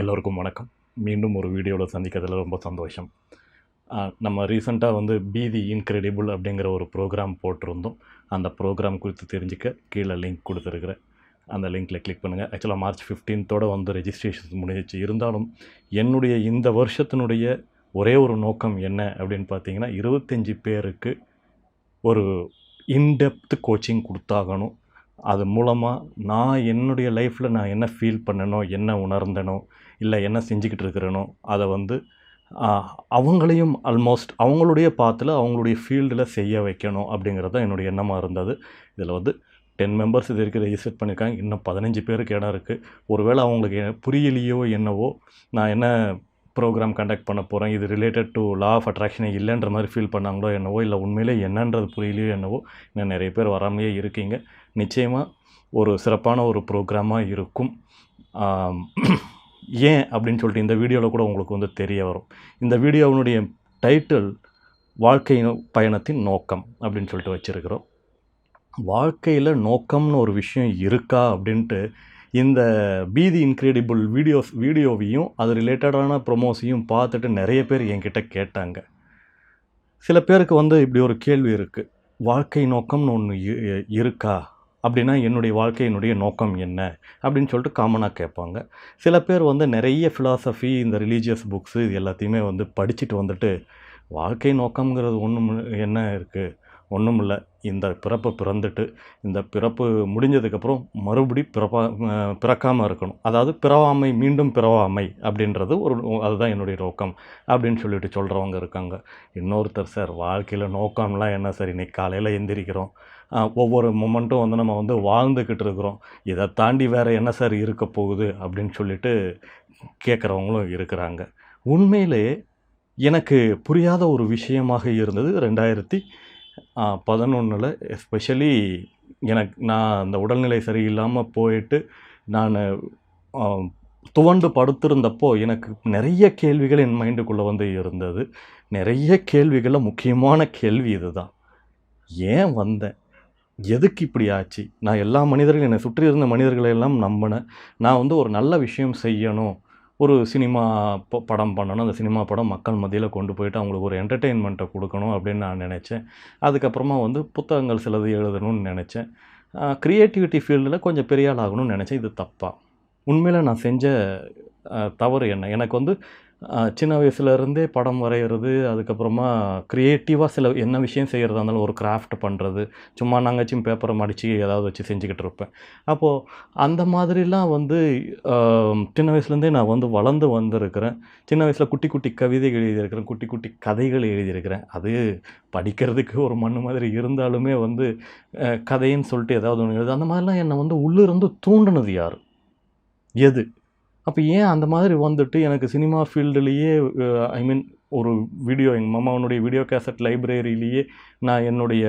எல்லோருக்கும் வணக்கம். மீண்டும் ஒரு வீடியோவில் சந்திக்கிறதுல ரொம்ப சந்தோஷம். நம்ம ரீசெண்டாக வந்து பீதி இன்க்ரெடிபிள் அப்படிங்கிற ஒரு ப்ரோக்ராம் போட்டிருந்தோம். அந்த ப்ரோக்ராம் குறித்து தெரிஞ்சுக்க கீழே லிங்க் கொடுத்துருக்குறேன் அந்த லிங்க்கில் கிளிக் பண்ணுங்கள் ஆக்சுவலாக மார்ச் ஃபிஃப்டீன்த்தோடு வந்து ரெஜிஸ்ட்ரேஷன் முடிஞ்சிச்சு. இருந்தாலும் என்னுடைய இந்த வருஷத்தினுடைய ஒரே ஒரு நோக்கம் என்ன அப்படின்னு பார்த்தீங்கன்னா இருபத்தஞ்சி பேருக்கு ஒரு இன்டெப்த் கோச்சிங் கொடுத்தாகணும். அது மூலமாக நான் என்னுடைய லைஃப்பில் நான் என்ன ஃபீல் பண்ணனோ என்ன உணர்ந்தனோ இல்லை என்ன செஞ்சுக்கிட்டு இருக்கிறேனோ அதை வந்து அவங்களையும் ஆல்மோஸ்ட் அவங்களுடைய பாத்தில் அவங்களுடைய ஃபீல்டில் செய்ய வைக்கணும் அப்படிங்கிறது தான் என்னுடைய எண்ணமாக இருந்தது. இதில் வந்து டென் மெம்பர்ஸ் இது வரைக்கும் ரெஜிஸ்டர் பண்ணியிருக்காங்க. இன்னும் பதினஞ்சு பேருக்கு இடம் இருக்குது ஒருவேளை அவங்களுக்கு புரியலையோ என்னவோ நான் என்ன ப்ரோக்ராம் கண்டக்ட் பண்ண போகிறேன் இது ரிலேட்டட் டு லா ஆஃப் அட்ராக்ஷனே இல்லைன்ற மாதிரி ஃபீல் பண்ணாங்களோ என்னவோ இல்லை உண்மையிலே என்னன்றது புரியலையோ என்னவோ இன்னும் நிறைய பேர் வராமலேயே இருக்கீங்க. நிச்சயமாக ஒரு சிறப்பான ஒரு ப்ரோக்ராமாக இருக்கும். ஏன் அப்படின்னு சொல்லிட்டு இந்த வீடியோவில் கூட உங்களுக்கு வந்து தெரிய வரும். இந்த வீடியோவினுடைய டைட்டில் வாழ்க்கை நோ- பயணத்தின் நோக்கம் அப்படின்னு சொல்லிட்டு வச்சுருக்கிறோம். வாழ்க்கையில் நோக்கம்னு ஒரு விஷயம் இருக்கா அப்படின்ட்டு இந்த பீதி இன்க்ரெடிபிள் வீடியோஸ் வீடியோவையும் அது ரிலேட்டடான ப்ரொமோஸையும் பார்த்துட்டு நிறைய பேர் என்கிட்ட கேட்டாங்க. சில பேருக்கு வந்து இப்படி ஒரு கேள்வி இருக்குது வாழ்க்கை நோக்கம்னு ஒன்று இருக்கா? அப்படின்னா என்னுடைய வாழ்க்கையினுடைய நோக்கம் என்ன? அப்படின்னு சொல்லிட்டு காமனாக கேட்பாங்க. சில பேர் வந்து நிறைய ஃபிலாசபி இந்த ரிலீஜியஸ் புக்ஸு இது எல்லாத்தையுமே வந்து படிச்சுட்டு வந்துட்டு வாழ்க்கை நோக்கம்ங்கிறது ஒன்றும் என்ன இருக்குது ஒன்றும் இல்லை. இந்த பிறப்பை பிறந்துட்டு இந்த பிறப்பு முடிஞ்சதுக்கப்புறம் மறுபடி பிறப்பா பிறக்காமல் இருக்கணும். அதாவது பிறவாமை மீண்டும் பிறவாமை அப்படின்றது ஒரு அதுதான் என்னுடைய நோக்கம் அப்படின்னு சொல்லிட்டு சொல்கிறவங்க இருக்காங்க. இன்னொருத்தர் சார் வாழ்க்கையில் நோக்கம்லாம் என்ன சார்? இன்னைக்கு காலையில் எந்திரிக்கிறோம். ஒவ்வொரு மொமெண்ட்டும் வந்து நம்ம வந்து வாழ்ந்துக்கிட்டு இருக்கிறோம். இதை தாண்டி வேறு என்ன சார் இருக்க போகுது அப்படின்னு சொல்லிட்டு கேட்குறவங்களும் இருக்கிறாங்க. உண்மையிலே எனக்கு புரியாத ஒரு விஷயமாக இருந்தது ரெண்டாயிரத்தி பதினொன்றில் எஸ்பெஷலி எனக்கு நான் அந்த உடல்நிலை சரியில்லாமல் போயிட்டு நான் துவண்டு படுத்திருந்தப்போ எனக்கு நிறைய கேள்விகள் என் மைண்டுக்குள்ளே வந்து இருந்தது. நிறைய கேள்விகளில் முக்கியமான கேள்வி இதுதான். ஏன் வந்தேன்? எதுக்கு இப்படி ஆச்சு? நான் எல்லா மனிதர்களும் என்னை சுற்றி இருந்த மனிதர்களை எல்லாம் நம்பினேன். நான் வந்து ஒரு நல்ல விஷயம் செய்யணும் ஒரு சினிமா ப- படம் பண்ணணும் அந்த சினிமா படம் மக்கள் மத்தியில் கொண்டு போயிட்டு அவங்களுக்கு ஒரு என்டர்டெயின்மெண்ட்டை கொடுக்கணும் அப்படின்னு நான் நினச்சேன். அதுக்கப்புறமா வந்து புத்தகங்கள் சிலது எழுதணும்னு நினச்சேன். க்ரியேட்டிவிட்டி ஃபீல்டில் கொஞ்சம் பெரிய ஆள் ஆகணும்னு நினச்சேன். இது தப்பாக உண்மையில் நான் செஞ்ச தவறு என்ன? எனக்கு வந்து சின்ன வயசுலேருந்தே படம் வரைகிறது அதுக்கப்புறமா க்ரியேட்டிவாக சில என்ன விஷயம் செய்கிறதா இருந்தாலும் ஒரு கிராஃப்ட் பண்ணுறது சும்மா நாங்கச்சும் பேப்பரை மடித்து ஏதாவது வச்சு செஞ்சுக்கிட்டு இருப்பேன். அப்போது அந்த மாதிரிலாம் வந்து சின்ன வயசுலேருந்தே நான் வந்து வளர்ந்து வந்திருக்கிறேன். சின்ன வயசில் குட்டி குட்டி கவிதைகள் எழுதியிருக்கிறேன் குட்டி குட்டி கதைகள் எழுதியிருக்கிறேன். அது படிக்கிறதுக்கு ஒரு மண்ணு மாதிரி இருந்தாலுமே வந்து கதைன்னு சொல்லிட்டு ஏதாவது ஒன்று எழுது அந்த மாதிரிலாம் என்னை வந்து உள்ளிருந்து தூண்டினது யார்? எது? அப்போ ஏன் அந்த மாதிரி வந்துட்டு எனக்கு சினிமா ஃபீல்டுலேயே ஐ மீன் ஒரு வீடியோ எங்கள் மாமாவனுடைய வீடியோ கேசட் லைப்ரரியிலேயே நான் என்னுடைய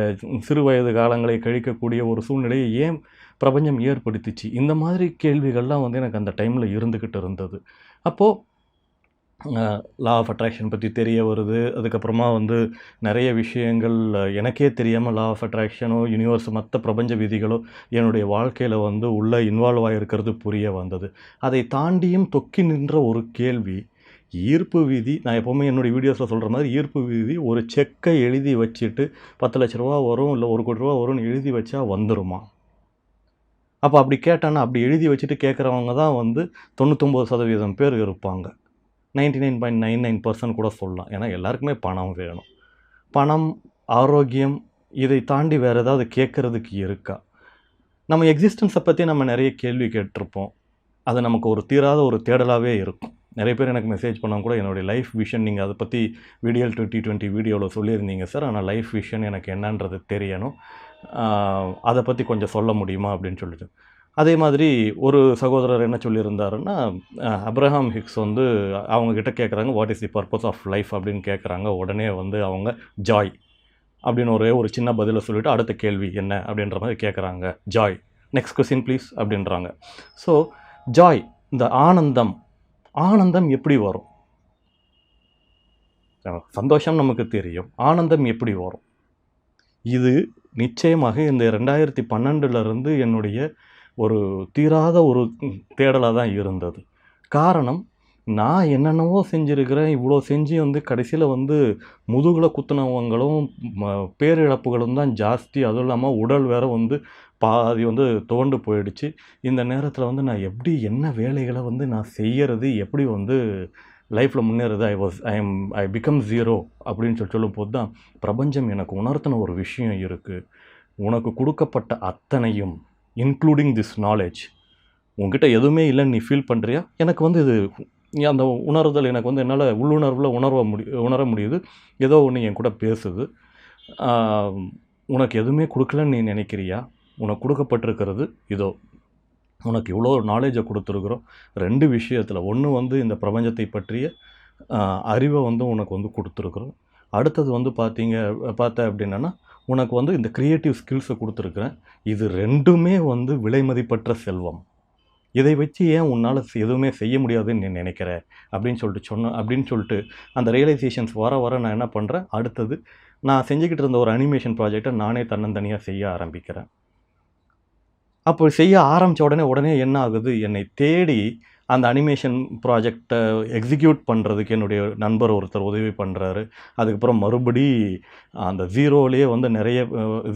சிறு வயது காலங்களை கழிக்கக்கூடிய ஒரு சூழ்நிலையை ஏன் பிரபஞ்சம் ஏற்படுத்திச்சு? இந்த மாதிரி கேள்விகள்லாம் வந்து எனக்கு அந்த டைமில் இருந்துக்கிட்டு இருந்தது. அப்போது லா ஆஃப் அட்ராக்ஷன் பற்றி தெரிய வருது. அதுக்கப்புறமா வந்து நிறைய விஷயங்கள் எனக்கே தெரியாமல் லா ஆஃப் அட்ராக்ஷனோ யூனிவர்ஸ் மற்ற பிரபஞ்ச விதிகளோ என்னுடைய வாழ்க்கையில் வந்து உள்ளே இன்வால்வ் ஆகிருக்கிறது புரிய வந்தது. அதை தாண்டியும் தொக்கி நின்ற ஒரு கேள்வி ஈர்ப்பு விதி நான் எப்போவுமே என்னுடைய வீடியோஸில் சொல்கிற மாதிரி ஈர்ப்பு விதி ஒரு செக்கை எழுதி வச்சுட்டு பத்து லட்ச ரூபா வரும் இல்லை ஒரு கோடி ரூபா வரும்னு எழுதி வச்சா வந்துருமா? அப்போ அப்படி கேட்டான்னா அப்படி எழுதி வச்சுட்டு கேட்குறவங்க தான் வந்து தொண்ணூத்தொம்பது சதவீதம் பேர் இருப்பாங்க. Ninety nine point nine nine percent கூட சொல்லலாம். ஏன்னா எல்லாருக்குமே பணம் வேணும். பணம் ஆரோக்கியம் இதை தாண்டி வேறு ஏதாவது கேட்குறதுக்கு இருக்கா? நம்ம எக்ஸிஸ்டன்ஸை பற்றி நம்ம நிறைய கேள்வி கேட்டிருப்போம். அது நமக்கு ஒரு தீராத ஒரு தேடலாகவே இருக்கும். நிறைய பேர் எனக்கு மெசேஜ் பண்ணால் கூட என்னுடைய லைஃப் விஷன் நீங்கள் அதை பற்றி வீடியோ டுவெண்ட்டி டுவெண்ட்டி வீடியோவில் சொல்லியிருந்தீங்க சார். ஆனால் லைஃப் விஷன் எனக்கு என்னன்றது தெரியணும். அதை பற்றி கொஞ்சம் சொல்ல முடியுமா? அப்படின்னு சொல்லிட்டு. அதே மாதிரி ஒரு சகோதரர் என்ன சொல்லியிருந்தாருன்னா அப்ரஹாம் ஹிக்ஸ் வந்து அவங்கக்கிட்ட கேட்குறாங்க what is the purpose of life அப்படின்னு கேட்குறாங்க உடனே வந்து அவங்க ஜாய் அப்படின்னு ஒரே ஒரு சின்ன பதிலை சொல்லிவிட்டு அடுத்த கேள்வி என்ன அப்படின்ற மாதிரி கேட்குறாங்க ஜாய் நெக்ஸ்ட் கொஸ்டின் ப்ளீஸ் அப்படின்றாங்க. ஸோ ஜாய் இந்த ஆனந்தம் ஆனந்தம் எப்படி வரும்? சந்தோஷம் நமக்கு தெரியும். ஆனந்தம் எப்படி வரும்? இது நிச்சயமாக இந்த ரெண்டாயிரத்தி பன்னெண்டுலேருந்து என்னுடைய ஒரு தீராத ஒரு தேடலாக தான் இருந்தது. காரணம் நான் என்னென்னவோ செஞ்சுருக்கிறேன் இவ்வளோ செஞ்சு வந்து கடைசியில் வந்து முதுகில் குத்துனவங்களும் ம- பேரிழப்புகளும் தான் ஜாஸ்தி. அதுவும் இல்லாமல் உடல் வேற வந்து பாதி வந்து துவண்டு போயிடுச்சு. இந்த நேரத்தில் வந்து நான் எப்படி என்ன வேலைகளை வந்து நான் செய்யறது எப்படி வந்து லைஃப்பில் முன்னேறது I was I am I become zero அப்படின்னு சொல்லி சொல்லும்போது தான் பிரபஞ்சம் எனக்கு உணர்த்தின ஒரு விஷயம் இருக்குது உனக்கு கொடுக்கப்பட்ட அத்தனையும் இன்க்ளூடிங் திஸ் நாலேஜ் உன்கிட்ட எதுவுமே இல்லைன்னு நீ ஃபீல் பண்ணுறியா எனக்கு வந்து இது அந்த உணர்தல் எனக்கு வந்து என்னால் உள்ளுணர்வில் உணர்வ முடி உணர முடியுது. ஏதோ ஒன்று என் கூட பேசுது. உனக்கு எதுவுமே கொடுக்கலன்னு நீ நினைக்கிறியா? உனக்கு கொடுக்கப்பட்டிருக்கிறது இதோ. உனக்கு இவ்வளோ நாலேஜை கொடுத்துருக்குறோம். ரெண்டு விஷயத்தில் ஒன்று வந்து இந்த பிரபஞ்சத்தை பற்றிய அறிவை வந்து உனக்கு வந்து கொடுத்துருக்குறோம். அடுத்தது வந்து பார்த்தீங்க பார்த்த அப்படின்னா உனக்கு வந்து இந்த க்ரியேட்டிவ் ஸ்கில்ஸை கொடுத்துருக்குறேன். இது ரெண்டுமே வந்து விலைமதிப்பற்ற செல்வம். இதை வச்சு ஏன் உன்னால் எதுவுமே செய்ய முடியாதுன்னு நீ நினைக்கிற? அப்படின்னு சொல்லிட்டு சொன்ன அப்படின்னு சொல்லிட்டு அந்த ரியலைசேஷன்ஸ் வர வர நான் என்ன பண்ணுறேன் அடுத்தது நான் செஞ்சுக்கிட்டு இருந்த ஒரு அனிமேஷன் ப்ராஜெக்டை நானே தன்னந்தனியாக செய்ய ஆரம்பிக்கிறேன். அப்போ செய்ய ஆரம்பித்த உடனே உடனே என்ன ஆகுது? என்னை தேடி அந்த அனிமேஷன் ப்ராஜெக்டை எக்ஸிக்யூட் பண்ணுறதுக்கு என்னுடைய நண்பர் ஒருத்தர் உதவி பண்ணுறாரு அதுக்கப்புறம் மறுபடி அந்த ஜீரோலேயே வந்து நிறைய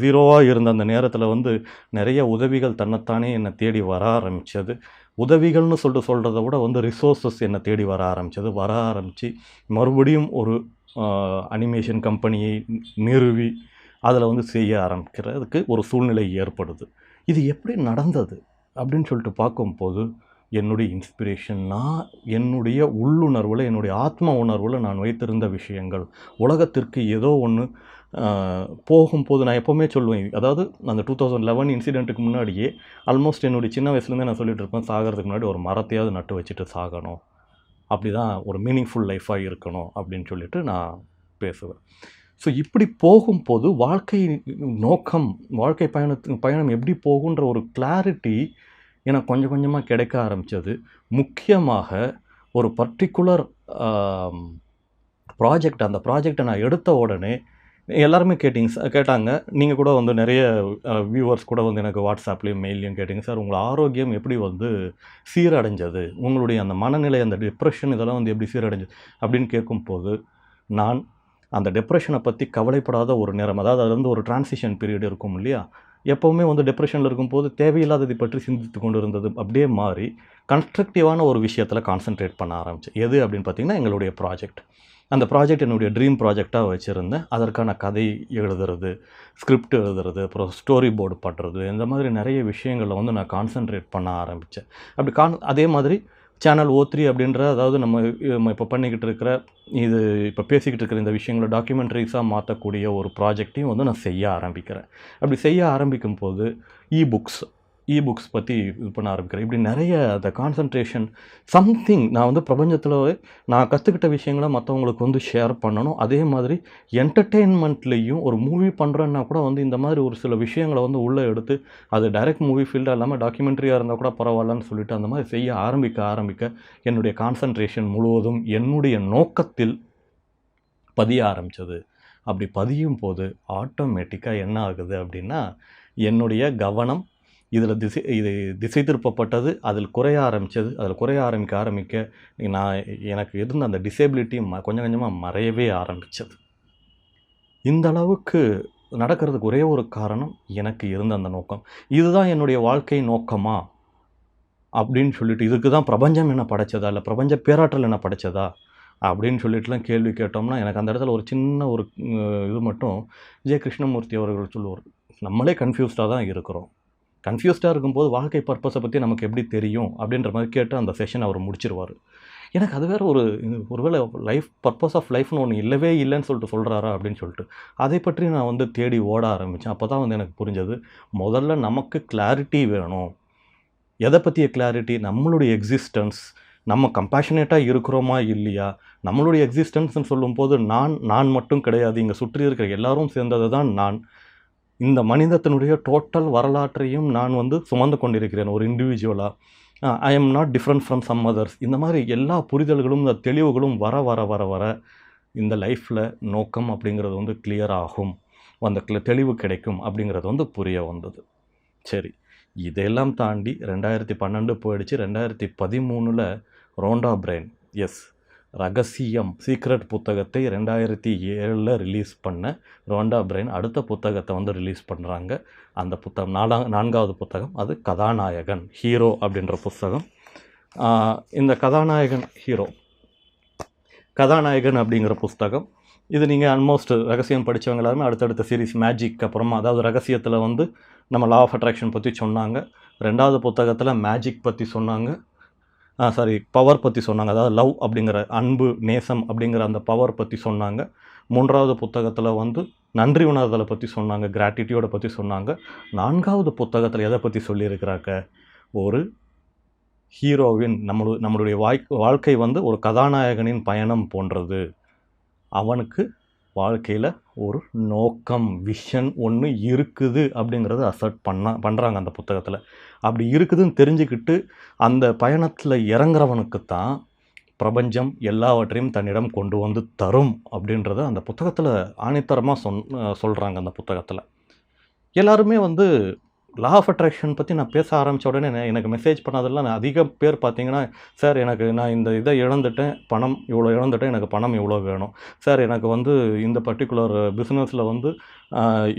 ஜீரோவாக இருந்த அந்த நேரத்தில் வந்து நிறைய உதவிகள் தன்னைத்தானே என்னை தேடி வர ஆரம்பித்தது உதவிகள்னு சொல்லிட்டு சொல்கிறத விட வந்து ரிசோர்ஸஸ் என்னை தேடி வர ஆரம்பித்தது வர ஆரம்பித்து மறுபடியும் ஒரு அனிமேஷன் கம்பெனியை நிறுவி அதில் வந்து செய்ய ஆரம்பிக்கிறதுக்கு ஒரு சூழ்நிலை ஏற்படுது. இது எப்படி நடந்தது? அப்படின்னு சொல்லிட்டு பார்க்கும்போது என்னுடைய இன்ஸ்பிரேஷன் நான் என்னுடைய உள்ளுணர்வில் என்னுடைய ஆத்ம உணர்வில் நான் வைத்திருந்த விஷயங்கள். உலகத்திற்கு ஏதோ ஒன்று போகும்போது நான் எப்போவுமே சொல்லுவேன். அதாவது அந்த டூ தௌசண்ட் லெவன் இன்சிடெண்ட்டுக்கு முன்னாடியே ஆல்மோஸ்ட் என்னுடைய சின்ன வயசுலேருந்தே நான் சொல்லிட்டு இருப்பேன் சாகிறதுக்கு முன்னாடி ஒரு மரத்தையாவது நட்டு வச்சுட்டு சாகணும். அப்படி தான் ஒரு மீனிங்ஃபுல் லைஃப்பாக இருக்கணும் அப்படின்னு சொல்லிட்டு நான் பேசுவேன். ஸோ இப்படி போகும்போது வாழ்க்கை நோக்கம் வாழ்க்கை பயணத்து பயணம் எப்படி போகுன்ற ஒரு கிளாரிட்டி எனக்கு கொஞ்சம் கொஞ்சமாக கிடைக்க ஆரம்பித்தது முக்கியமாக ஒரு பர்டிகுலர் ப்ராஜெக்ட் அந்த ப்ராஜெக்டை நான் எடுத்த உடனே எல்லாருமே கேட்டிங்க சார் கேட்டாங்க. நீங்கள் கூட வந்து நிறைய வியூவர்ஸ் கூட வந்து எனக்கு வாட்ஸ்அப்லேயும் மெயிலையும் கேட்டிங்க சார் உங்கள் ஆரோக்கியம் எப்படி வந்து சீரடைஞ்சது? உங்களுடைய அந்த மனநிலை அந்த டிப்ரெஷன் இதெல்லாம் வந்து எப்படி சீரடைஞ்சது? அப்படின்னு கேட்கும்போது நான் அந்த டிப்ரெஷனை பற்றி கவலைப்படாத ஒரு நேரம் அதாவது அது வந்து ஒரு டிரான்சிஷன் பீரியட் இருக்கும் இல்லையா? எப்போவுமே வந்து டிப்ரெஷனில் இருக்கும்போது தேவையில்லாததை பற்றி சிந்தித்து கொண்டு இருந்தது அப்படியே மாறி கன்ஸ்ட்ரக்டிவான ஒரு விஷயத்தில் கான்சென்ட்ரேட் பண்ண ஆரம்பிச்சு எது அப்படின்னு பார்த்தீங்கன்னா எங்களுடைய ப்ராஜெக்ட் அந்த ப்ராஜெக்ட் என்னுடைய ட்ரீம் ப்ராஜெக்டாக வச்சுருந்தேன். அதற்கான கதை எழுதுறது ஸ்கிரிப்ட் எழுதுறது அப்புறம் ஸ்டோரி போர்டு பண்ணுறது இந்த மாதிரி நிறைய விஷயங்களில் வந்து நான் கான்சென்ட்ரேட் பண்ண ஆரம்பித்தேன் அப்படி கான் அதே மாதிரி சேனல் ஓ த்ரீ அப்படின்ற அதாவது நம்ம நம்ம இப்போ பண்ணிக்கிட்டு இருக்கிற இது இப்போ பேசிக்கிட்டு இருக்கிற இந்த விஷயங்களை டாக்குமெண்ட்ரிஸாக மாற்றக்கூடிய ஒரு ப்ராஜெக்டையும் வந்து நான் செய்ய ஆரம்பிக்கிறேன். அப்படி செய்ய ஆரம்பிக்கும் போது இ புக்ஸ் இ புக்ஸ் பற்றி இது பண்ண ஆரம்பிக்கிறேன். இப்படி நிறைய அந்த கான்சன்ட்ரேஷன் சம்திங் நான் வந்து பிரபஞ்சத்தில் நான் கற்றுக்கிட்ட விஷயங்களை மற்றவங்களுக்கு வந்து ஷேர் பண்ணணும். அதே மாதிரி என்டர்டெயின்மெண்ட்லேயும் ஒரு மூவி பண்ணுறேன்னா கூட வந்து இந்த மாதிரி ஒரு சில விஷயங்களை வந்து உள்ளே எடுத்து அது டைரக்ட் மூவி ஃபீல்டாக இல்லாமல் டாக்குமெண்ட்ரியாக இருந்தால் கூட பரவாயில்லன்னு சொல்லிட்டு அந்த மாதிரி செய்ய ஆரம்பிக்க ஆரம்பிக்க என்னுடைய கான்சன்ட்ரேஷன் முழுவதும் என்னுடைய நோக்கத்தில் பதிய ஆரம்பித்தது அப்படி பதியும் போது ஆட்டோமேட்டிக்காக என்ன ஆகுது அப்படின்னா என்னுடைய கவனம் இதில் திசை இது திசை திருப்பப்பட்டது அதில் குறைய ஆரம்பித்தது அதில் குறைய ஆரம்பிக்க ஆரம்பிக்க நான் எனக்கு இருந்த அந்த டிசேபிலிட்டி ம கொஞ்சம் கொஞ்சமாக மறையவே ஆரம்பித்தது இந்த அளவுக்கு நடக்கிறதுக்கு ஒரே ஒரு காரணம் எனக்கு இருந்த அந்த நோக்கம். இதுதான் என்னுடைய வாழ்க்கை நோக்கமா? அப்படின்னு சொல்லிட்டு இதுக்கு தான் பிரபஞ்சம் என்ன படைச்சதா? இல்லை பிரபஞ்ச பேராற்றல் என்ன படைச்சதா? அப்படின்னு சொல்லிட்டுலாம் கேள்வி கேட்டோம்னா எனக்கு அந்த இடத்துல ஒரு சின்ன ஒரு இது மட்டும் ஜெய கிருஷ்ணமூர்த்தி அவர்கள் சொல்லுவார் நம்மளே கன்ஃபியூஸ்டாக தான் இருக்கிறோம். கன்ஃபியூஸ்டாக இருக்கும்போது வாழ்க்கை பர்பஸை பற்றி நமக்கு எப்படி தெரியும்? அப்படின்ற மாதிரி கேட்டு அந்த செஷன் அவர் முடிச்சிருவார். எனக்கு அது வேறு ஒரு இது- ஒருவேளை லைஃப் பர்பஸ் ஆஃப் லைஃப்னு ஒன்று இல்லவே இல்லைன்னு சொல்லிட்டு சொல்கிறாரா அப்படின்னு சொல்லிட்டு அதை பற்றி நான் வந்து தேடி ஓட ஆரம்பித்தேன் அப்போ தான் வந்து எனக்கு புரிஞ்சது முதல்ல நமக்கு கிளாரிட்டி வேணும். எதை பற்றிய கிளாரிட்டி நம்மளுடைய எக்ஸிஸ்டன்ஸ் நம்ம கம்பேஷனேட்டாக இருக்கிறோமா இல்லையா? நம்மளுடைய எக்ஸிஸ்டன்ஸ்னு சொல்லும்போது நான் நான் மட்டும் கிடையாது. இங்கே சுற்றி இருக்கிற எல்லாரும் சேர்ந்தது தான் நான். இந்த மனிதத்தினுடைய டோட்டல் வரலாற்றையும் நான் வந்து சுமந்து கொண்டிருக்கிறேன் ஒரு இண்டிவிஜுவலாக I am not different from some others இந்த மாதிரி எல்லா புரிதல்களும் இந்த தெளிவுகளும் வர வர வர வர இந்த லைஃப்பில் நோக்கம் அப்படிங்கிறது வந்து கிளியர் ஆகும். அந்த தெளிவு கிடைக்கும் அப்படிங்கிறது வந்து புரிய வந்தது. சரி இதெல்லாம் தாண்டி ரெண்டாயிரத்தி பன்னெண்டு போயிடுச்சு. ரெண்டாயிரத்தி பதிமூணில் ரோண்டா பிரெயின். எஸ் ரகசியம் சீக்ரெட் புத்தகத்தை ரெண்டாயிரத்தி ஏழில் ரிலீஸ் பண்ண ரோண்டா பிரெயின் அடுத்த புத்தகத்தை வந்து ரிலீஸ் பண்ணுறாங்க அந்த புத்தகம் நாலா நான்காவது புத்தகம் அது கதாநாயகன் ஹீரோ அப்படின்ற புத்தகம். இந்த கதாநாயகன் ஹீரோ கதாநாயகன் அப்படிங்கிற புஸ்தகம் இது நீங்கள் ஆல்மோஸ்ட் ரகசியம் படித்தவங்க எல்லாருமே அடுத்தடுத்த சீரிஸ் மேஜிக் அப்புறமா அதாவது ரகசியத்தில் வந்து நம்ம லா ஆஃப் அட்ராக்ஷன் பற்றி சொன்னாங்க. ரெண்டாவது புத்தகத்தில் மேஜிக் பற்றி சொன்னாங்க. சாரி பவர் பற்றி சொன்னாங்க. அதாவது லவ் அப்படிங்கிற அன்பு நேசம் அப்படிங்கிற அந்த பவர் பற்றி சொன்னாங்க. மூன்றாவது புத்தகத்தில் வந்து நன்றி உணர்தலை பற்றி சொன்னாங்க கிராட்டிடியூடை பற்றி சொன்னாங்க. நான்காவது புத்தகத்தில் எதை பற்றி சொல்லியிருக்கிறாங்க ஒரு ஹீரோவின் நம்மளு நம்மளுடைய வாய் வாழ்க்கை வந்து ஒரு கதாநாயகனின் பயணம் போன்றது. அவனுக்கு வாழ்க்கையில் ஒரு நோக்கம் விஷன் ஒன்று இருக்குது அப்படிங்கிறத அசர்ட் பண்ண பண்ணுறாங்க அந்த புத்தகத்தில். அப்படி இருக்குதுன்னு தெரிஞ்சுக்கிட்டு அந்த பயணத்தில் இறங்குறவனுக்கு தான் பிரபஞ்சம் எல்லாவற்றையும் தன்னிடம் கொண்டு வந்து தரும் அப்படின்றத அந்த புத்தகத்தில் ஆணித்தரமாக சொன் சொல்கிறாங்க அந்த புத்தகத்தில். எல்லாருமே வந்து லா ஆஃப் அட்ராக்ஷன் பற்றி நான் பேச ஆரம்பித்த உடனே எனக்கு மெசேஜ் பண்ணதெல்லாம் நான் அதிக பேர் பார்த்தீங்கன்னா சார் எனக்கு நான் இந்த இதை இழந்துட்டேன். பணம் இவ்வளோ இழந்துட்டேன். எனக்கு பணம் இவ்வளோ வேணும். சார் எனக்கு வந்து இந்த பர்டிகுலர் பிஸ்னஸில் வந்து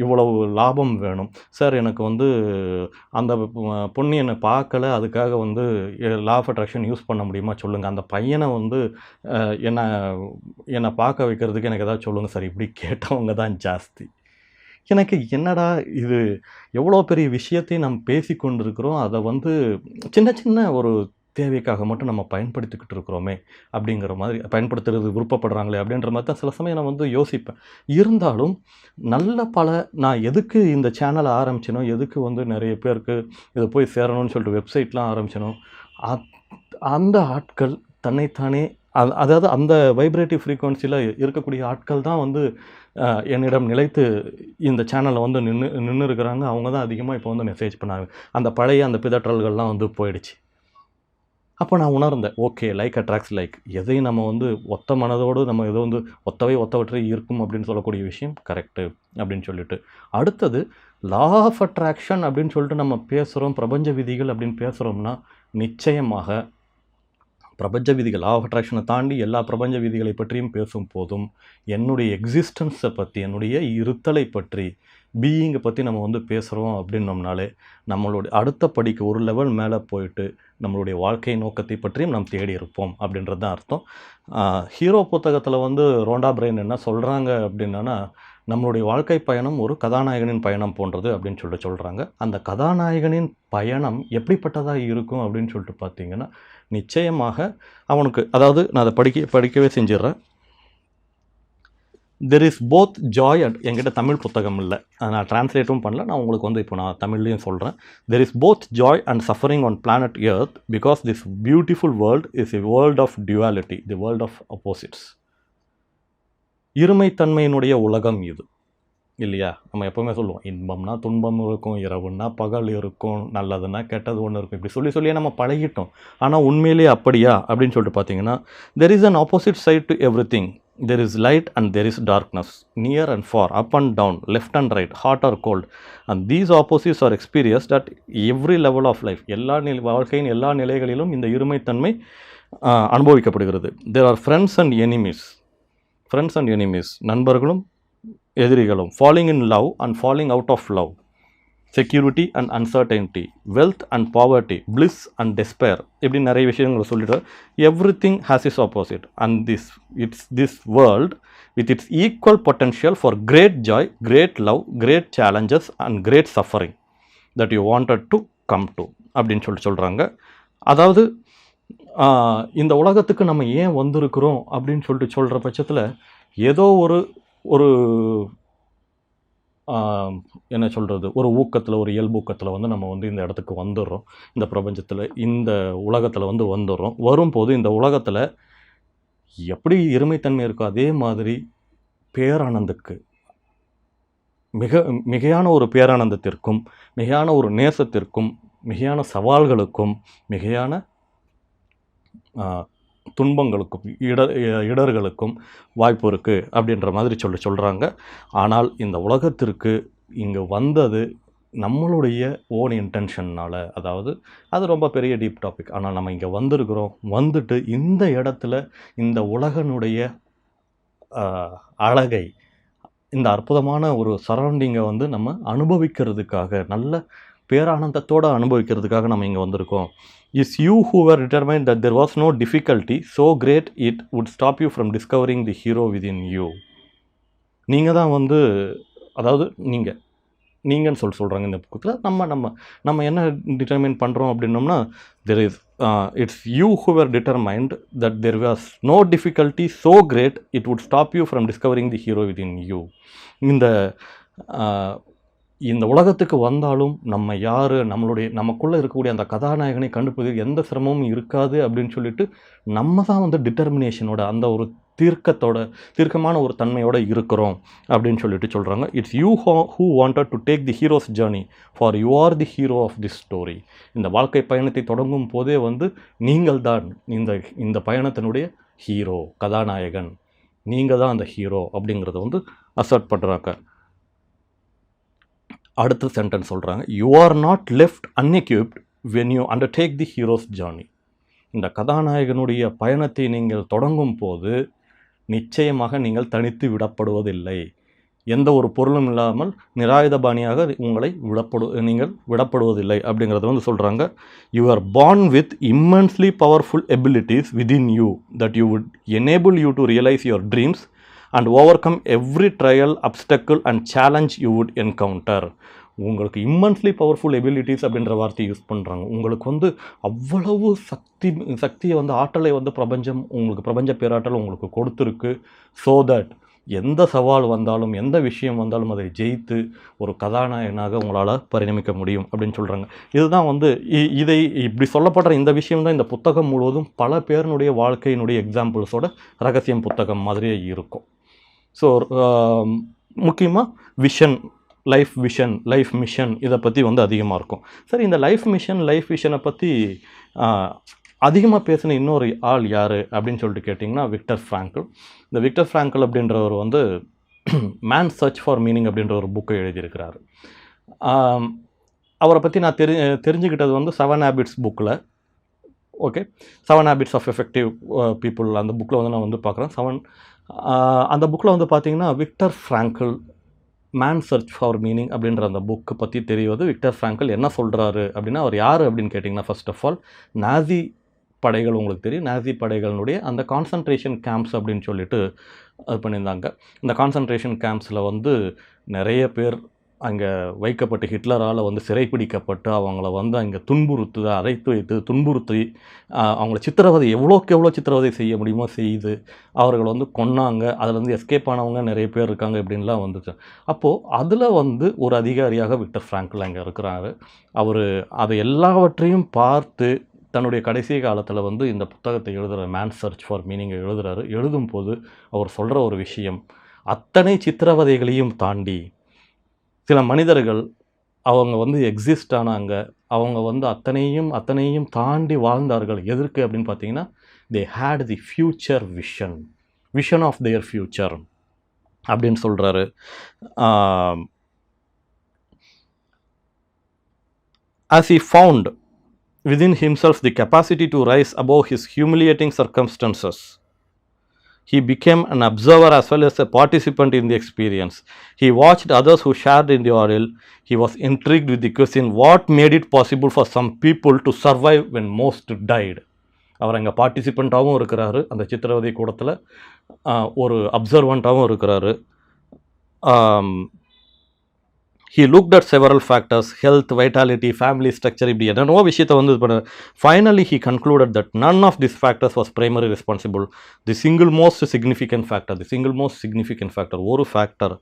இவ்வளவு லாபம் வேணும். சார் எனக்கு வந்து அந்த பொண்ணு என்னை பார்க்கல. அதுக்காக வந்து லா ஆஃப் அட்ராக்ஷன் யூஸ் பண்ண முடியுமா? சொல்லுங்கள் அந்த பையனை வந்து என்னை என்னை பார்க்க வைக்கிறதுக்கு எனக்கு ஏதாவது சொல்லுங்கள் சார் இப்படி கேட்டவங்க தான் ஜாஸ்தி. எனக்கு என்னடா இது? எவ்வளோ பெரிய விஷயத்தை நாம் பேசி கொண்டிருக்கிறோம் அதை வந்து சின்ன சின்ன ஒரு தேவைக்காக மட்டும் நம்ம பயன்படுத்திக்கிட்டு இருக்கிறோமே அப்படிங்கிற மாதிரி பயன்படுத்துறது விருப்பப்படுறாங்களே அப்படின்ற மாதிரி தான் சில சமயம் நான் வந்து யோசிப்பேன். இருந்தாலும் நல்ல பல நான் எதுக்கு இந்த சேனலை ஆரம்பிச்சனோ எதுக்கு வந்து நிறைய பேருக்கு இதை போய் சேரணும்னு சொல்லிட்டு வெப்சைட்லாம் ஆரம்பிச்சனோ அந்த ஆட்கள் தன்னைத்தானே அது அதாவது அந்த வைப்ரேட்டிவ் ஃப்ரீக்குவன்சியில் இருக்கக்கூடிய ஆட்கள் தான் வந்து என்னிடம் நிலைத்து இந்த சேனலில் வந்து நின்று நின்று இருக்கிறாங்க அவங்க தான் அதிகமாக இப்போ வந்து மெசேஜ் பண்ணாங்க. அந்த பழைய அந்த பிதற்றல்கள்லாம் வந்து போயிடுச்சு. அப்போ நான் உணர்ந்தேன் ஓகே லைக் அட்ராக்ட்ஸ் லைக் எதையும் நம்ம வந்து ஒத்த மனதோடு நம்ம எதோ வந்து ஒத்தவை ஒத்தவற்றை இருக்கும் அப்படின்னு சொல்லக்கூடிய விஷயம் கரெக்டு அப்படின்னு சொல்லிட்டு. அடுத்தது லா ஆஃப் அட்ராக்ஷன் அப்படின்னு சொல்லிட்டு நம்ம பேசுகிறோம் பிரபஞ்ச விதிகள் அப்படின்னு பேசுகிறோம்னா நிச்சயமாக பிரபஞ்ச விதிகள் லா ஆஃப் அட்ராக்ஷனை தாண்டி எல்லா பிரபஞ்ச விதிகளை பற்றியும் பேசும் போதும் என்னுடைய எக்ஸிஸ்டன்ஸை பற்றி என்னுடைய இருத்தலை பற்றி பீயிங்கை பற்றி நம்ம வந்து பேசுகிறோம் அப்படின்னோம்னாலே நம்மளுடைய அடுத்த படிக்கு ஒரு லெவல் மேலே போயிட்டு நம்மளுடைய வாழ்க்கை நோக்கத்தை பற்றியும் நாம் தேடி இருப்போம் அப்படின்றது தான் அர்த்தம். ஹீரோ புத்தகத்தில் வந்து ரோண்டா பிரெயின் என்ன சொல்கிறாங்க அப்படின்னா நம்மளுடைய வாழ்க்கை பயணம் ஒரு கதாநாயகனின் பயணம் போன்றது அப்படின்னு சொல்லிட்டு சொல்கிறாங்க அந்த கதாநாயகனின் பயணம் எப்படிப்பட்டதாக இருக்கும் அப்படின்னு சொல்லிட்டு பார்த்தீங்கன்னா நிச்சயமாக அவனுக்கு அதாவது நான் அதை படிக்க படிக்கவே செஞ்சிடுறேன். There is both joy and என்கிட்ட தமிழ் புத்தகம் இல்லை. அதை நான் டிரான்ஸ்லேட்டும் பண்ணல. நான் உங்களுக்கு வந்து இப்போ நான் தமிழ்லையும் சொல்கிறேன் there is both joy and suffering on planet earth because this beautiful world is a world of duality the world of opposites இருமைத்தன்மையினுடைய உலகம் இது. இல்லையா? நம்ம எப்போவுமே சொல்லுவோம் இன்பம்னா துன்பம் இருக்கும் இரவுன்னா பகல் இருக்கும் நல்லதுன்னா கெட்டது ஒன்று இருக்கும். இப்படி சொல்லி சொல்லியே நம்ம பழகிட்டோம். ஆனால் உண்மையிலேயே அப்படியா? அப்படின்னு சொல்லிட்டு பார்த்தீங்கன்னா there is an opposite side to everything there is light and there is darkness near and far up and down left and right hot or cold and these opposites are experience at every level of life எல்லா நிலை வாழ்க்கையின் எல்லா நிலைகளிலும் இந்த இருமைத்தன்மை அனுபவிக்கப்படுகிறது. There are friends and enemies friends and enemies நண்பர்களும் எதிரிகளும் falling in love and falling out of love security and uncertainty wealth and poverty bliss and despair இப்படி நிறைய விஷயங்களை சொல்லிட்டு everything has is opposite and this it's this world with its equal potential for great joy great love great challenges and great suffering that you wanted to come to அப்படின்னு சொல்லிட்டு சொல்கிறாங்க அதாவது இந்த உலகத்துக்கு நம்ம ஏன் வந்திருக்கிறோம் அப்படின்னு சொல்லிட்டு சொல்கிற பட்சத்தில் ஏதோ ஒரு ஒரு என்ன சொல்கிறது ஒரு ஊக்கத்தில் ஒரு இயல்பூக்கத்தில் வந்து நம்ம வந்து இந்த இடத்துக்கு வந்துடுறோம் இந்த பிரபஞ்சத்தில் இந்த உலகத்தில் வந்து வந்துடுறோம் வரும்போது இந்த உலகத்தில் எப்படி இருமைத்தன்மை இருக்கோ அதே மாதிரி பேரானந்துக்கு மிக மிகையான ஒரு பேரானந்தத்திற்கும் மிகையான ஒரு நேசத்திற்கும் மிகையான சவால்களுக்கும் மிகையான துன்பங்களுக்கும் இடர் இடர்களுக்கும் வாய்ப்பு இருக்குது அப்படின்ற மாதிரி சொல்லி சொல்கிறாங்க ஆனால் இந்த உலகத்திற்கு இங்கே வந்தது நம்மளுடைய ஓன் இன்டென்ஷன்னால் அதாவது அது ரொம்ப பெரிய டீப் டாபிக் ஆனால் நம்ம இங்கே வந்திருக்கிறோம் வந்துட்டு இந்த இடத்துல இந்த உலகனுடைய அழகை இந்த அற்புதமான ஒரு சரௌண்டிங்கை வந்து நம்ம அனுபவிக்கிறதுக்காக நல்ல பேரானந்தத்தோடு அனுபவிக்கிறதுக்காக நம்ம இங்கே வந்திருக்கோம். Is you whoever determine that there was no difficulty so great it would stop you from discovering the hero within you நீங்கள் தான் வந்து அதாவது நீங்கள் நீங்கன்னு சொல்லி சொல்கிறாங்க இந்த புக்கத்தில். நம்ம நம்ம நம்ம என்ன டிட்டர்மைன் பண்ணுறோம் அப்படின்னோம்னா there is it's you whoever determined that there was no difficulty so great it would stop you from discovering the hero within you இந்த இந்த உலகத்துக்கு வந்தாலும் நம்ம யார் நம்மளுடைய நமக்குள்ளே இருக்கக்கூடிய அந்த கதாநாயகனை கண்டுபிடிக்க எந்த சிரமமும் இருக்காது அப்படின்னு சொல்லிட்டு நம்ம தான் வந்து டிட்டர்மினேஷனோட அந்த ஒரு தீர்க்கத்தோட தீர்க்கமான ஒரு தன்மையோடு இருக்கிறோம் அப்படின்னு சொல்லிட்டு சொல்கிறாங்க it's you who wanted to take the hero's journey for you are the hero of this story இந்த வாழ்க்கை பயணத்தை தொடங்கும் போதே வந்து நீங்கள் தான் இந்த இந்த பயணத்தினுடைய ஹீரோ கதாநாயகன். நீங்கள் தான் அந்த ஹீரோ அப்படிங்கிறத வந்து அசர்ட் பண்ணுறாங்க அடுத்த சென்டென்ஸ் சொல்கிறாங்க you are not left unequipped when you undertake the hero's journey இந்த கதாநாயகனுடைய பயணத்தை நீங்கள் தொடங்கும் போது நிச்சயமாக நீங்கள் தனித்து விடப்படுவதில்லை. எந்த ஒரு பொருளும் இல்லாமல் நிராயுதபாணியாக உங்களை விடப்படு நீங்கள் விடப்படுவதில்லை அப்படிங்கிறத வந்து சொல்கிறாங்க you are born with immensely powerful abilities within you that you would enable you to realise your dreams and overcome every trial obstacle and challenge you would encounter உங்களுக்கு இம்மன்ஸ்லி பவர்ஃபுல் எபிலிட்டிஸ் அப்படின்ற வார்த்தையை use பண்ணுறாங்க உங்களுக்கு வந்து அவ்வளவு சக்தி சக்தியை வந்து ஆற்றலை வந்து பிரபஞ்சம் உங்களுக்கு பிரபஞ்ச பேராற்றல் உங்களுக்கு கொடுத்துருக்கு. ஸோ தட் எந்த சவால் வந்தாலும் எந்த விஷயம் வந்தாலும் அதை ஜெயித்து ஒரு கதாநாயகனாக உங்களால் பரிணமிக்க முடியும் அப்படின்னு சொல்கிறாங்க இதுதான் வந்து இ- இதை இப்படி சொல்லப்படுற இந்த விஷயம் தான் இந்த புத்தகம் முழுவதும் பல பேருனுடைய வாழ்க்கையினுடைய எக்ஸாம்பிள்ஸோட ரகசியம் புத்தகம் மாதிரியே இருக்கும். ஸோ முக்கியமாக vision life vision life mission இதை பற்றி வந்து அதிகமாக இருக்கும். சரி இந்த லைஃப் மிஷன் லைஃப் விஷனை பற்றி அதிகமாக பேசின இன்னொரு ஆள் யார் அப்படின்னு சொல்லிட்டு கேட்டிங்கன்னா விக்டர் ஃப்ராங்கிள் இந்த விக்டர் ஃப்ராங்கிள் அப்படின்றவர் வந்து மேன் சர்ச் ஃபார் மீனிங் அப்படின்ற ஒரு புக்கை எழுதியிருக்கிறார். அவரை பற்றி நான் தெரி தெரிஞ்சுக்கிட்டது வந்து செவன் ஹேபிட்ஸ் புக்கில் okay seven habits of effective people அந்த புக்கில் வந்து நான் வந்து பார்க்குறேன். செவன் அந்த புக்கில் வந்து பார்த்தீங்கன்னா Victor Frankl man search for meaning அப்படின்ற அந்த புக்கு பற்றி தெரிவது விக்டர் ஃப்ராங்கிள் என்ன சொல்கிறாரு அப்படின்னா அவர் யார் அப்படின்னு கேட்டிங்கன்னா ஃபர்ஸ்ட் ஆஃப் ஆல் நாசி படைகள் உங்களுக்கு தெரியும். நாசி படைகளினுடைய அந்த கான்சன்ட்ரேஷன் கேம்ப்ஸ் அப்படின்னு சொல்லிட்டு அது பண்ணியிருந்தாங்க. இந்த கான்சன்ட்ரேஷன் கேம்ப்ஸில் வந்து நிறைய பேர் அங்கே வைக்கப்பட்டு ஹிட்லரால் வந்து சிறைப்பிடிக்கப்பட்டு அவங்கள வந்து அங்கே துன்புறுத்து அரைத்து வைத்து துன்புறுத்தி அவங்கள சித்திரவதை எவ்வளோக்கு எவ்வளோ சித்திரவதை செய்ய முடியுமோ செய்து அவர்கள் வந்து கொன்னாங்க. அதுலேருந்து எஸ்கேப் ஆனவங்க நிறைய பேர் இருக்காங்க இப்படின்லாம் வந்துச்சு. அப்போது அதில் வந்து ஒரு அதிகாரியாக விக்டர் ஃப்ராங்கில் அங்கே இருக்கிறாரு. அவர் அதை எல்லாவற்றையும் பார்த்து தன்னுடைய கடைசி காலத்தில் வந்து இந்த புத்தகத்தை எழுதுகிற மேன் சர்ச் ஃபார் மீனிங்கை எழுதுகிறாரு எழுதும்போது அவர் சொல்கிற ஒரு விஷயம் அத்தனை சித்திரவதைகளையும் தாண்டி சில மனிதர்கள் அவங்க வந்து எக்ஸிஸ்ட் ஆனாங்க. அவங்க வந்து அத்தனையும் அத்தனையும் தாண்டி வாழ்ந்தார்கள். எதற்கு அப்படின்னு பார்த்தீங்கன்னா they had the future vision vision of their future அப்படின்னு சொல்கிறாரு as he found within himself the capacity to rise above his humiliating circumstances He became an observer as well as a participant in the experience. He watched others who shared in the ordeal. He was intrigued with the question what made it possible for some people to survive when most died. அவர் அங்கே பார்ட்டிசிபெண்ட்டாகவும் இருக்கிறாரு அந்த சித்திரவதை கூடத்தில் ஒரு அப்சர்வண்ட்டாகவும் இருக்கிறாரு he looked at several factors health vitality family structure இப்படி என்னென்னோ விஷயத்தை வந்து இது பண்ண finally he concluded that none of this factors was primary responsible the single most significant factor the single most significant factor ஒரு factor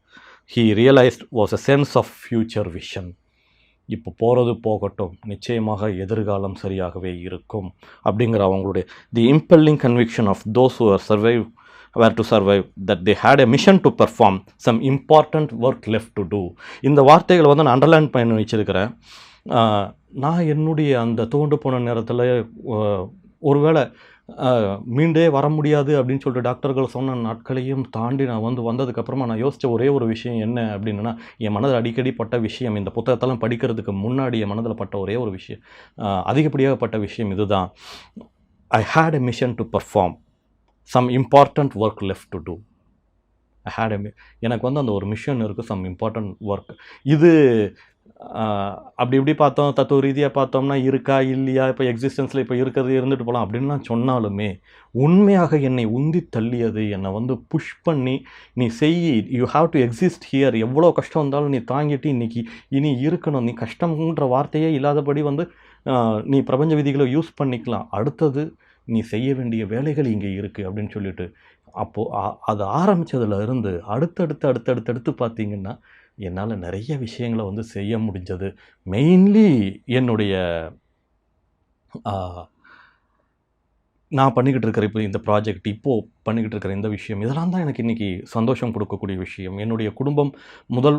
he realised was a sense of future vision இப்போ போகிறது போகட்டும் நிச்சயமாக எதிர்காலம் சரியாகவே இருக்கும் அப்படிங்கிற அவங்களுடைய the impelling conviction of those who are survive were to survive that they had a mission to perform some important work left to do இந்த வார்த்தைகளை வந்து நான் அண்டர்லைன் பண்ணி வச்சிருக்கிறேன். நான் என்னுடைய அந்த தோண்டு போன நேரத்தில் ஒருவேளை மீண்டே வர முடியாது அப்படின்னு சொல்லிட்டு டாக்டர்கள் சொன்ன நாட்களையும் தாண்டி நான் வந்து வந்ததுக்கப்புறமா நான் யோசித்த ஒரே ஒரு விஷயம் என்ன அப்படின்னா என் மனதில் அடிக்கடி பட்ட விஷயம் இந்த புத்தகத்தெல்லாம் படிக்கிறதுக்கு முன்னாடி என் மனதில் பட்ட ஒரே ஒரு விஷயம் அதிகப்படியாகப்பட்ட அதிகப்படியாக பட்ட விஷயம் இதுதான். I had a mission to perform some important work left to do I had a எனக்கு வந்து அந்த ஒரு மிஷன் இருக்குது சம் இம்பார்ட்டண்ட் ஒர்க் இது அப்படி இப்படி பார்த்தோம் தத்துவ ரீதியாக பார்த்தோம்னா இருக்கா இல்லையா இப்போ எக்ஸிஸ்டன்ஸில் இப்போ இருக்கிறது இருந்துட்டு போகலாம் அப்படின்லாம் சொன்னாலுமே உண்மையாக என்னை உந்தி தள்ளியது என்னை வந்து புஷ் பண்ணி நீ செய் you have to exist here எவ்வளோ கஷ்டம் வந்தாலும் நீ தாங்கிட்டு இன்றைக்கி இனி இருக்கணும். நீ கஷ்டம்ன்ற வார்த்தையே இல்லாதபடி வந்து நீ பிரபஞ்ச விதிகளை யூஸ் பண்ணிக்கலாம். அடுத்தது நீ செய்ய வேண்டிய வேலைகள் இங்கே இருக்குது அப்படின்னு சொல்லிட்டு அப்போது அது ஆரம்பித்ததில் இருந்து அடுத்தடுத்து அடுத்தடுத்தடுத்து பார்த்தீங்கன்னா என்னால் நிறைய விஷயங்களை வந்து செய்ய முடிஞ்சது. மெயின்லி என்னுடைய நான் பண்ணிக்கிட்டு இருக்கிற இப்போ இந்த ப்ராஜெக்ட் இப்போது பண்ணிக்கிட்டு இருக்கிற இந்த விஷயம் இதெல்லாம் தான் எனக்கு இன்றைக்கி சந்தோஷம் கொடுக்கக்கூடிய விஷயம். என்னுடைய குடும்பம் முதல்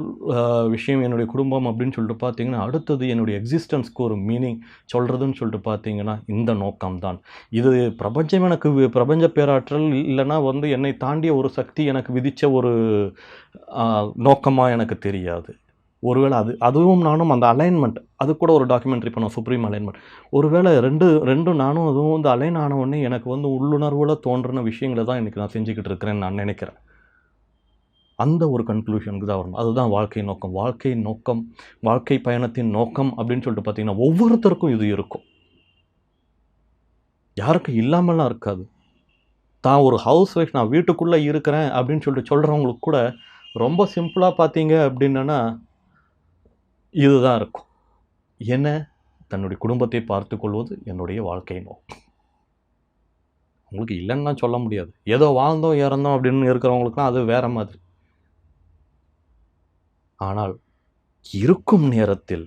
விஷயம் என்னுடைய குடும்பம் அப்படின்னு சொல்லிட்டு பார்த்தீங்கன்னா அடுத்தது என்னுடைய எக்ஸிஸ்டன்ஸ்க்கு ஒரு மீனிங் சொல்கிறதுன்னு சொல்லிட்டு பார்த்தீங்கன்னா இந்த நோக்கம்தான் இது பிரபஞ்சம் எனக்கு பிரபஞ்ச பேராற்றல் இல்லைன்னா வந்து என்னை தாண்டிய ஒரு சக்தி எனக்கு விதித்த ஒரு நோக்கமாக எனக்கு தெரியாது. ஒருவேளை அது அதுவும் நானும் அந்த அலைன்மெண்ட் அது கூட ஒரு டாக்குமெண்ட்ரி பண்ணோம் சுப்ரீம் அலைன்மெண்ட் ஒருவேளை ரெண்டு ரெண்டும் நானும் அதுவும் வந்து அலைன் ஆன உடனே எனக்கு வந்து உள்ளுணர்வில் தோன்றின விஷயங்களை தான் இன்றைக்கி நான் செஞ்சுக்கிட்டு இருக்கிறேன்னு நான் நினைக்கிறேன். அந்த ஒரு கன்க்ளூஷனுக்கு தான் வரணும். அதுதான் வாழ்க்கை நோக்கம். வாழ்க்கை நோக்கம் வாழ்க்கை பயணத்தின் நோக்கம் அப்படின்னு சொல்லிட்டு பார்த்தீங்கன்னா ஒவ்வொருத்தருக்கும் இது இருக்கும். யாருக்கும் இல்லாமலாம் இருக்காது. தான் ஒரு ஹவுஸ் ஒய்ஃப் நான் வீட்டுக்குள்ளே இருக்கிறேன் அப்படின்னு சொல்லிட்டு சொல்கிறவங்களுக்கு கூட ரொம்ப சிம்பிளாக பார்த்தீங்க அப்படின்னா இதுதான் இருக்கும். என்ன? தன்னுடைய குடும்பத்தை பார்த்து கொள்வது என்னுடைய வாழ்க்கை நோக்கம். உங்களுக்கு இல்லைன்னா சொல்ல முடியாது. ஏதோ வாழ்ந்தோம் இறந்தோம் அப்படின்னு இருக்கிறவங்களுக்குலாம் அது வேற மாதிரி. ஆனால் இருக்கும் நேரத்தில்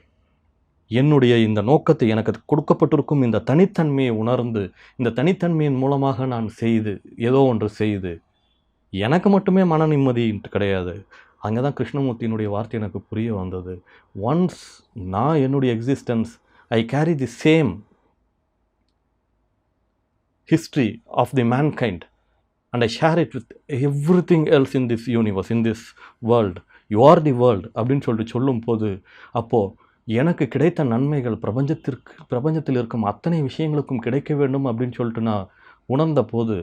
என்னுடைய இந்த நோக்கத்தை எனக்கு கொடுக்கப்பட்டிருக்கும் இந்த தனித்தன்மையை உணர்ந்து இந்த தனித்தன்மையின் மூலமாக நான் செய்து ஏதோ ஒன்று செய்து எனக்கு மட்டுமே மன நிம்மதி கிடையாது. அங்கே தான் கிருஷ்ணமூர்த்தியினுடைய வார்த்தை எனக்கு புரிய வந்தது. ஒன்ஸ் நான் என்னுடைய existence I carry the same history of the mankind and I share it with everything else in this universe in this world you are the world அப்படின்னு சொல்லிட்டு சொல்லும் போது அப்போது எனக்கு கிடைத்த நன்மைகள் பிரபஞ்சத்திற்கு பிரபஞ்சத்தில் இருக்கும் அத்தனை விஷயங்களுக்கும் கிடைக்க வேண்டும் அப்படின்னு சொல்லிட்டு நான் உணர்ந்த போது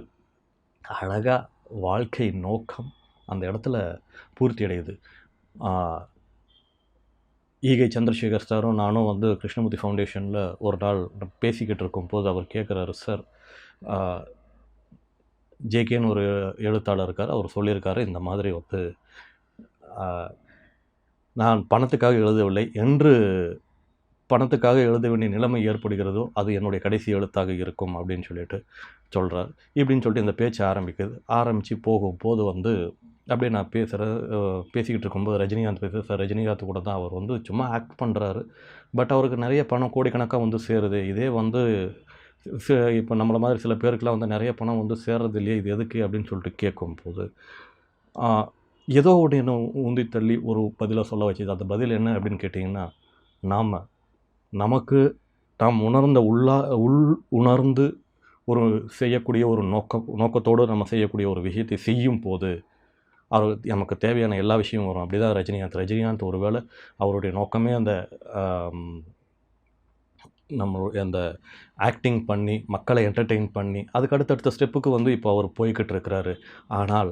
அழகாக வாழ்க்கை நோக்கம் அந்த இடத்துல பூர்த்தி அடையுது ஈகை சந்திரசேகர் சாரும் நானும் வந்து கிருஷ்ணமூர்த்தி ஃபவுண்டேஷனில் ஒரு நாள் பேசிக்கிட்டு இருக்கும்போது அவர் கேட்குறாரு சார் ஜேகேன்னு ஒரு எழுத்தாளர் இருக்கார் அவர் சொல்லியிருக்காரு இந்த மாதிரி வந்து நான் பணத்துக்காக எழுதவில்லை என்று பணத்துக்காக எழுத வேண்டிய நிலைமை ஏற்படுகிறதோ அது என்னுடைய கடைசி எழுத்தாக இருக்கும் அப்படின்னு சொல்லிட்டு சொல்கிறார் இப்படின்னு சொல்லிட்டு இந்த பேச்சு ஆரம்பிக்குது. ஆரம்பித்து போகும்போது வந்து அப்படியே நான் பேசுகிற பேசிக்கிட்டு இருக்கும்போது ரஜினிகாந்த் பேசுகிற சார் ரஜினிகாந்த் கூட தான் அவர் வந்து சும்மா ஆக்ட் பண்ணுறாரு பட் அவருக்கு நிறைய பணம் கோடிக்கணக்காக வந்து சேருது. இதே வந்து இப்போ நம்மளை மாதிரி சில பேருக்குலாம் வந்து நிறைய பணம் வந்து சேர்றது இல்லையே இது எதுக்கு அப்படின்னு சொல்லிட்டு கேட்கும்போது ஏதோ ஒன்று என்ன ஊந்தி தள்ளி ஒரு பதிலாக சொல்ல வச்சது. அந்த பதில் என்ன அப்படின்னு கேட்டிங்கன்னா நாம் நமக்கு நாம் உணர்ந்த உள்ளா உள் உணர்ந்து ஒரு செய்யக்கூடிய ஒரு நோக்கம் நோக்கத்தோடு நம்ம செய்யக்கூடிய ஒரு விஷயத்தை செய்யும் போது அவர் நமக்கு தேவையான எல்லா விஷயமும் வரும். அப்படி தான் ரஜினிகாந்த். ரஜினிகாந்த் ஒருவேளை அவருடைய நோக்கமே அந்த நம்மளுடைய நம்ம அந்த ஆக்டிங் பண்ணி மக்களை என்டர்டெயின் பண்ணி அதுக்கு அடுத்தடுத்த ஸ்டெப்புக்கு வந்து இப்போ அவர் போய்கிட்டு இருக்கிறாரு. ஆனால்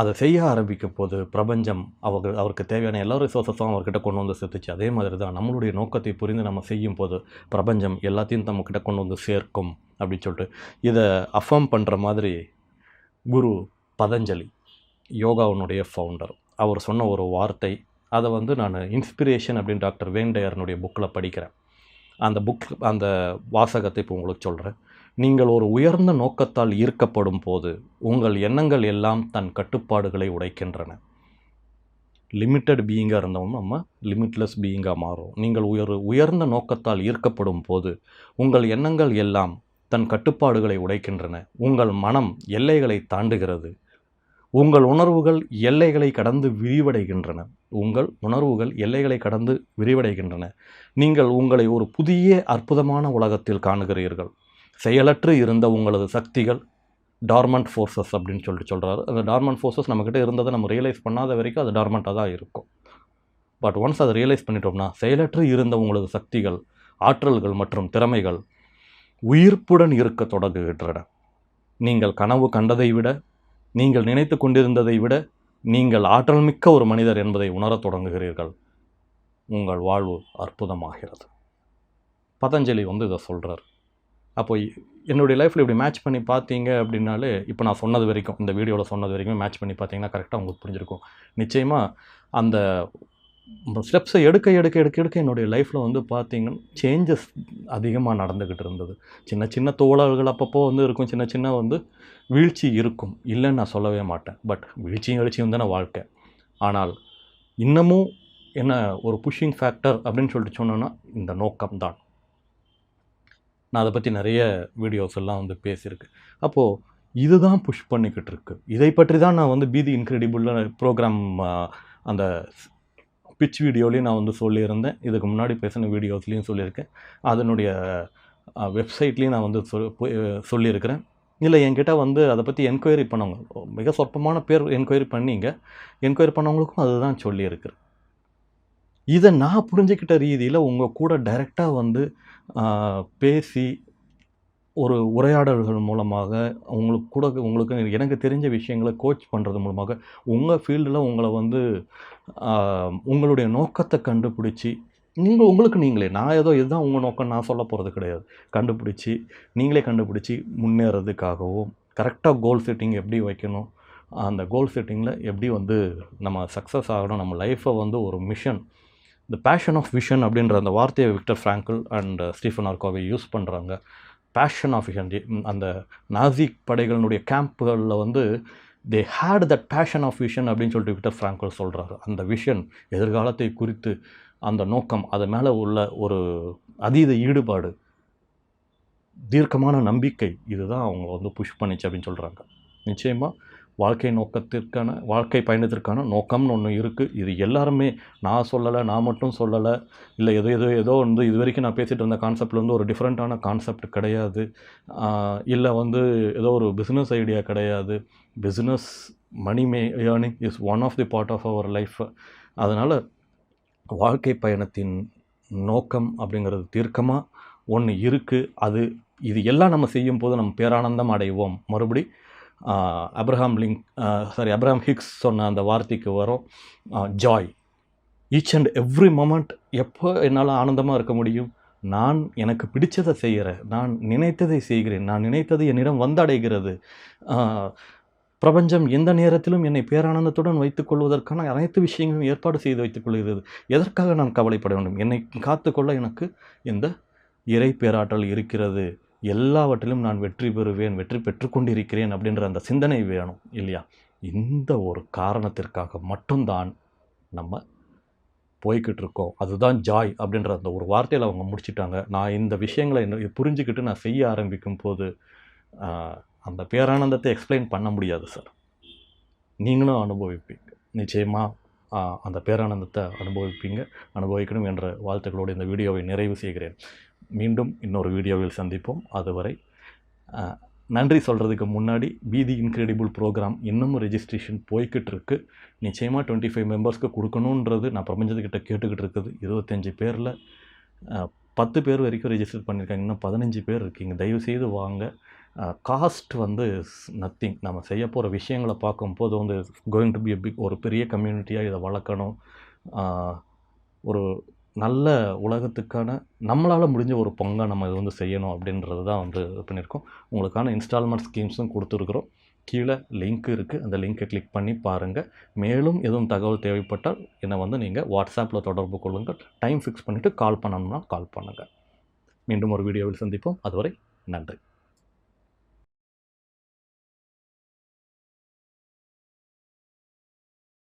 அதை செய்ய ஆரம்பிக்கும் போது பிரபஞ்சம் அவர் அவருக்கு தேவையான எல்லா ரிசோர்ஸஸும் அவர்கிட்ட கொண்டு வந்து சேர்த்துச்சு. அதே மாதிரி தான் நம்மளுடைய நோக்கத்தை புரிந்து நம்ம செய்யும் போது பிரபஞ்சம் எல்லாத்தையும் நம்மக்கிட்ட கொண்டு வந்து சேர்க்கும் அப்படின்னு சொல்லிட்டு இதை அஃபார்ம் பண்ணுற மாதிரி குரு பதஞ்சலி. யோகாவினுடைய ஃபவுண்டர் அவர் சொன்ன ஒரு வார்த்தை அதை வந்து நான் இன்ஸ்பிரேஷன் அப்படின்னு டாக்டர் வேண்டையர்னுடைய புக்கில் படிக்கிறேன். அந்த புக் அந்த வாசகத்தை இப்போ உங்களுக்கு சொல்கிறேன் நீங்கள் ஒரு உயர்ந்த நோக்கத்தால் ஈர்க்கப்படும் போது உங்கள் எண்ணங்கள் எல்லாம் தன் கட்டுப்பாடுகளை உடைக்கின்றன. லிமிட்டட் பீயிங்காக இருந்தவங்க நம்ம லிமிட்லெஸ் பீயிங்காக மாறும் நீங்கள் உயர் உயர்ந்த நோக்கத்தால் ஈர்க்கப்படும் போது உங்கள் எண்ணங்கள் எல்லாம் தன் கட்டுப்பாடுகளை உடைக்கின்றன. உங்கள் மனம் எல்லைகளை தாண்டுகிறது. உங்கள் உணர்வுகள் எல்லைகளை கடந்து விரிவடைகின்றன. உங்கள் உணர்வுகள் எல்லைகளை கடந்து விரிவடைகின்றன. நீங்கள் உங்களை ஒரு புதிய அற்புதமான உலகத்தில் காணுகிறீர்கள். செயலற்று இருந்த உங்களது சக்திகள் டார்மண்ட் ஃபோர்ஸஸ் அப்படின்னு சொல்லிட்டு சொல்கிறாரு அந்த டார்மண்ட் ஃபோர்ஸஸ் நம்மக்கிட்ட இருந்ததை நம்ம ரியலைஸ் பண்ணாத வரைக்கும் அது டார்மண்ட்டாக தான் இருக்கும். பட் ஒன்ஸ் அதை ரியலைஸ் பண்ணிட்டோம்னா செயலற்று இருந்த உங்களது சக்திகள் ஆற்றல்கள் மற்றும் திறமைகள் உயிர்ப்புடன் இருக்க தொடங்குகின்றன. நீங்கள் கனவு கண்டதை விட நீங்கள் நினைத்து கொண்டிருந்ததை விட நீங்கள் ஆற்றல் மிக்க ஒரு மனிதர் என்பதை உணரத் தொடங்குகிறீர்கள். உங்கள் வாழ்வு அற்புதமாகிறது. பதஞ்சலி வந்து இதை சொல்கிறார் அப்போ என்னுடைய லைஃப்பில் இப்படி மேட்ச் பண்ணி பார்த்தீங்க அப்படின்னாலே இப்போ நான் சொன்னது வரைக்கும் இந்த வீடியோவில் சொன்னது வரைக்கும் மேட்ச் பண்ணி பார்த்தீங்கன்னா கரெக்டாக உங்களுக்கு புரிஞ்சிருக்கும். நிச்சயமாக அந்த ஸ்டெப்ஸை எடுக்க எடுக்க எடுக்க எடுக்க என்னுடைய லைஃப்பில் வந்து பார்த்தீங்கன்னா சேஞ்சஸ் அதிகமாக நடந்துக்கிட்டு இருந்தது. சின்ன சின்ன தோழர்கள் அப்பப்போ வந்து இருக்கும். சின்ன சின்ன வந்து வீழ்ச்சி இருக்கும். இல்லைன்னு நான் சொல்லவே மாட்டேன். பட் வீழ்ச்சியும் எழுச்சியும் தானே வாழ்க்கை. ஆனால் இன்னமும் என்ன ஒரு புஷ்ஷிங் ஃபேக்டர் அப்படின்னு சொல்லிட்டு சொன்னோன்னா இந்த நோக்கம் தான். நான் அதை பற்றி நிறைய வீடியோஸ் எல்லாம் வந்து பேசியிருக்கேன் அப்போது இதுதான் புஷ் பண்ணிக்கிட்டு இருக்கு. இதை பற்றி தான் நான் வந்து பீதி இன்க்ரெடிபிள் ப்ரோக்ராம் அந்த பிச் வீடியோலையும் நான் வந்து சொல்லியிருந்தேன். இதுக்கு முன்னாடி பேசின வீடியோஸ்லேயும் சொல்லியிருக்கேன். அதனுடைய வெப்சைட்லேயும் நான் வந்து சொல் போய், சொல்லியிருக்கிறேன். இல்லை என்கிட்ட வந்து அதை பற்றி என்கொயரி பண்ணவங்க மிக சொற்பமான பேர் என்கொயரி பண்ணிங்க. என்கொயரி பண்ணவங்களுக்கும் அதுதான் சொல்லியிருக்கிறேன் இதை நான் புரிஞ்சுக்கிட்ட ரீதியில் உங்கள் கூட டைரெக்டாக வந்து பேசி ஒரு உரையாடல்கள் மூலமாக உங்களுக்கு கூட உங்களுக்கு எனக்கு தெரிஞ்ச விஷயங்களை கோச் பண்ணுறது மூலமாக உங்கள் ஃபீல்டில் உங்களை வந்து உங்களுடைய நோக்கத்தை கண்டுபிடிச்சி நீங்கள் உங்களுக்கு நீங்களே. நான் ஏதோ இதுதான் உங்கள் நோக்கம். நான் சொல்ல போகிறது கிடையாது. கண்டுபிடிச்சி நீங்களே கண்டுபிடிச்சி முன்னேறதுக்காகவும் கரெக்டாக கோல் செட்டிங் எப்படி வைக்கணும் அந்த கோல் செட்டிங்கில் எப்படி வந்து நம்ம சக்ஸஸ் ஆகணும் நம்ம லைஃப்பை வந்து ஒரு மிஷன் இந்த பேஷன் ஆஃப் விஷன் அப்படின்ற அந்த வார்த்தையை விக்டர் ஃப்ராங்கிள் அண்ட் ஸ்டீஃபன் ஆர்கோவை யூஸ் பண்ணுறாங்க பேஷன் ஆஃப் விஷன் அந்த நாசி படைகளினுடைய கேம்புகளில் வந்து they had that passion of vision அப்படின்னு சொல்லிட்டு விக்டர் ஃப்ராங்கல் சொல்கிறாரு அந்த விஷன் எதிர்காலத்தை குறித்து அந்த நோக்கம் அது மேலே உள்ள ஒரு அதீத ஈடுபாடு தீர்க்கமான நம்பிக்கை இதுதான் அவங்க வந்து புஷ் பண்ணிச்சு அப்படின்னு சொல்கிறாங்க நிச்சயமாக வாழ்க்கை நோக்கத்திற்கான வாழ்க்கை பயணத்திற்கான நோக்கம்னு ஒன்று இருக்குது இது எல்லாருமே நான் சொல்லலை நான் மட்டும் சொல்லலை இல்லை எதோ ஏதோ ஏதோ வந்து இது வரைக்கும் நான் பேசிகிட்டு இருந்த கான்செப்டில் வந்து ஒரு டிஃப்ரெண்ட்டான கான்செப்ட் கிடையாது. இல்லை வந்து ஏதோ ஒரு பிஸ்னஸ் ஐடியா கிடையாது. Business money may earning is one of the part of our life அதனால் வாழ்க்கை பயணத்தின் நோக்கம் அப்படிங்கிறது தீர்க்கமாக ஒன்று இருக்குது அது இது எல்லாம் நம்ம செய்யும் போது நம்ம பேரானந்தம் அடைவோம். மறுபடி Abraham link sorry Abraham Hicks சொன்ன அந்த வார்த்தைக்கு வரும். Joy each and every moment எப்போ என்னால் ஆனந்தமாக இருக்க முடியும்? நான் எனக்கு பிடிச்சதை செய்கிறேன் நான் நினைத்ததை செய்கிறேன். நான் நினைத்தது என்னிடம் வந்தடைகிறது. பிரபஞ்சம் எந்த நேரத்திலும் என்னை பேரானந்தத்துடன் வைத்துக் கொள்வதற்கான அனைத்து விஷயங்களும் ஏற்பாடு செய்து வைத்துக் கொள்கிறது. எதற்காக நான் கவலைப்பட வேண்டும்? என்னை காத்துக்கொள்ள எனக்கு இந்த இறை பேராற்றல் இருக்கிறது? எல்லாவற்றிலும் நான் வெற்றி பெறுவேன் வெற்றி பெற்றுக்கொண்டிருக்கிறேன் அப்படின்ற அந்த சிந்தனை வேணும் இல்லையா? இந்த ஒரு காரணத்திற்காக மட்டும்தான் நம்ம போய்கிட்டு இருக்கோம். அதுதான் ஜாய் அப்படின்ற அந்த ஒரு வார்த்தையில் அவங்க முடிச்சிட்டாங்க. நான் இந்த விஷயங்களை என்ன புரிஞ்சுக்கிட்டு நான் செய்ய ஆரம்பிக்கும் போது அந்த பேரானந்தத்தை எக்ஸ்பிளைன் பண்ண முடியாது சார் நீங்களும் அனுபவிப்பீங்க. நிச்சயமாக அந்த பேரானந்தத்தை அனுபவிப்பீங்க அனுபவிக்கணும் என்ற வாழ்த்துக்களோடு இந்த வீடியோவை நிறைவு செய்கிறேன். மீண்டும் இன்னொரு வீடியோவில் சந்திப்போம். அதுவரை நன்றி சொல்கிறதுக்கு முன்னாடி பீதி இன்க்ரெடிபிள் ப்ரோக்ராம் இன்னமும் ரெஜிஸ்ட்ரேஷன் போய்கிட்டு இருக்கு நிச்சயமாக டுவெண்ட்டி ஃபைவ் மெம்பர்ஸ்க்கு கொடுக்கணுன்றது நான் பிரபஞ்சத்துக்கிட்ட கேட்டுக்கிட்டு இருக்குது இருபத்தஞ்சி பேரில் பத்து பேர் வரைக்கும் ரெஜிஸ்டர் பண்ணியிருக்காங்க. இன்னும் பதினஞ்சு பேர் இருக்கீங்க. தயவுசெய்து வாங்க. காஸ்ட் வந்து நத்திங் நம்ம செய்ய போகிற விஷயங்களை பார்க்கும்போது வந்து கோயிங் டு பி பிக் ஒரு பெரிய கம்யூனிட்டியாக இதை வளர்க்கணும். ஒரு நல்ல உலகத்துக்கான நம்மளால் முடிஞ்ச ஒரு பங்கை நம்ம இது வந்து செய்யணும் அப்படின்றது தான் வந்து இது பண்ணியிருக்கோம். உங்களுக்கான இன்ஸ்டால்மெண்ட் ஸ்கீம்ஸும் கொடுத்துருக்குறோம். கீழே லிங்க் இருக்குது அந்த லிங்க்கை கிளிக் பண்ணி பாருங்கள் மேலும் எதுவும் தகவல் தேவைப்பட்டால் என்னை வந்து நீங்கள் வாட்ஸ்அப்பில் தொடர்பு கொள்ளுங்கள் டைம் ஃபிக்ஸ் பண்ணிவிட்டு கால் பண்ணணும்னா கால் பண்ணுங்கள் மீண்டும் ஒரு வீடியோவில் சந்திப்போம். அதுவரை நன்றி.